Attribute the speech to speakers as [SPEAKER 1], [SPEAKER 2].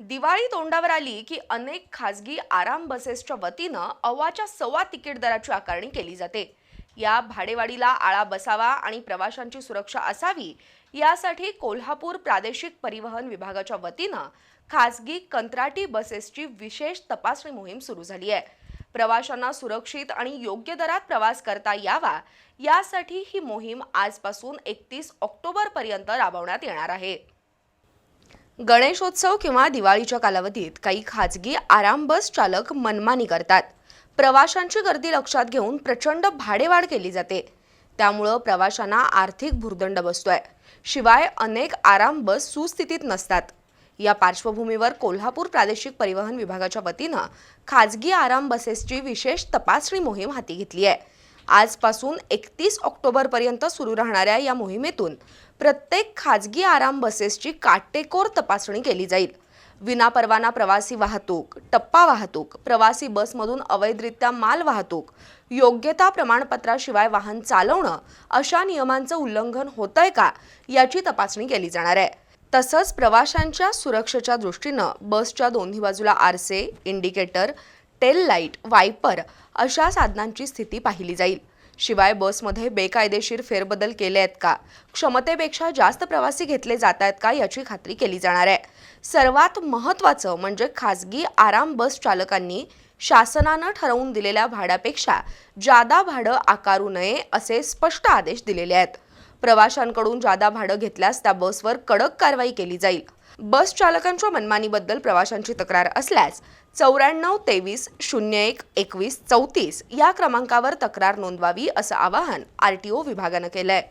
[SPEAKER 1] दिवाळी तोंडावर आली की अनेक खासगी आराम बसेसच्या वतीनं अव्वाच्या सव्वा तिकीट दराची आकारणी केली जाते. या भाडेवाढीला आळा बसावा आणि प्रवाशांची सुरक्षा असावी यासाठी कोल्हापूर प्रादेशिक परिवहन विभागाच्या वतीनं खासगी कंत्राटी बसेसची विशेष तपासणी मोहीम सुरू झाली आहे. प्रवाशांना सुरक्षित आणि योग्य दरात प्रवास करता यावा यासाठी ही मोहीम आजपासून एकतीस ऑक्टोबरपर्यंत राबवण्यात येणार आहे. गणेशोत्सव किंवा दिवाळीच्या कालावधीत काही खाजगी आराम बस चालक मनमानी करतात. प्रवाशांची गर्दी लक्षात घेऊन प्रचंड भाडेवाढ केली जाते. त्यामुळं प्रवाशांना आर्थिक भुर्दंड बसतोय. शिवाय अनेक आराम बस सुस्थितीत नसतात. या पार्श्वभूमीवर कोल्हापूर प्रादेशिक परिवहन विभागाच्या वतीनं खाजगी आराम बसेसची विशेष तपासणी मोहीम हाती घेतली आहे. आजपासून एकतीस ऑक्टोबरपर्यंत सुरू राहणाऱ्या या मोहिमेतून प्रत्येक खाजगी आराम बसेसची काटेकोर तपासणी केली जाईल. विनापरवाना प्रवासी वाहतूक टप्पा वाहतूक प्रवासी बसमधून अवैधरित्या माल वाहतूक योग्यता प्रमाणपत्राशिवाय वाहन चालवणं अशा नियमांचं उल्लंघन होतंय का याची तपासणी केली जाणार आहे. तसंच प्रवाशांच्या सुरक्षेच्या दृष्टीनं बसच्या दोन्ही बाजूला आरसे इंडिकेटर टेल लाइट वायपर अशा साधनांची स्थिती पाहिली जाईल. शिवाय बसमध्ये बेकायदेशीर फेरबदल केले आहेत का? क्षमतेपेक्षा जास्त प्रवासी घेतले जात आहेत का याची खात्री केली जाणार आहे. सर्वात महत्त्वाचं म्हणजे खाजगी आराम बस चालकांनी शासनानं ठरवून दिलेल्या भाड्यापेक्षा जादा भाडं आकारू नये असे स्पष्ट आदेश दिलेले आहेत. प्रवाशांकडून जादा भाडं घेतल्यास त्या बसवर कडक कारवाई केली जाईल. बस चालकांच्या मनमानीबद्दल प्रवाशांची तक्रार असल्यास चौऱ्याण्णव तेवीस शून्य एक एकवीस चौतीस या क्रमांकावर तक्रार नोंदवावी असं आवाहन आर टी ओ विभागानं केलंय.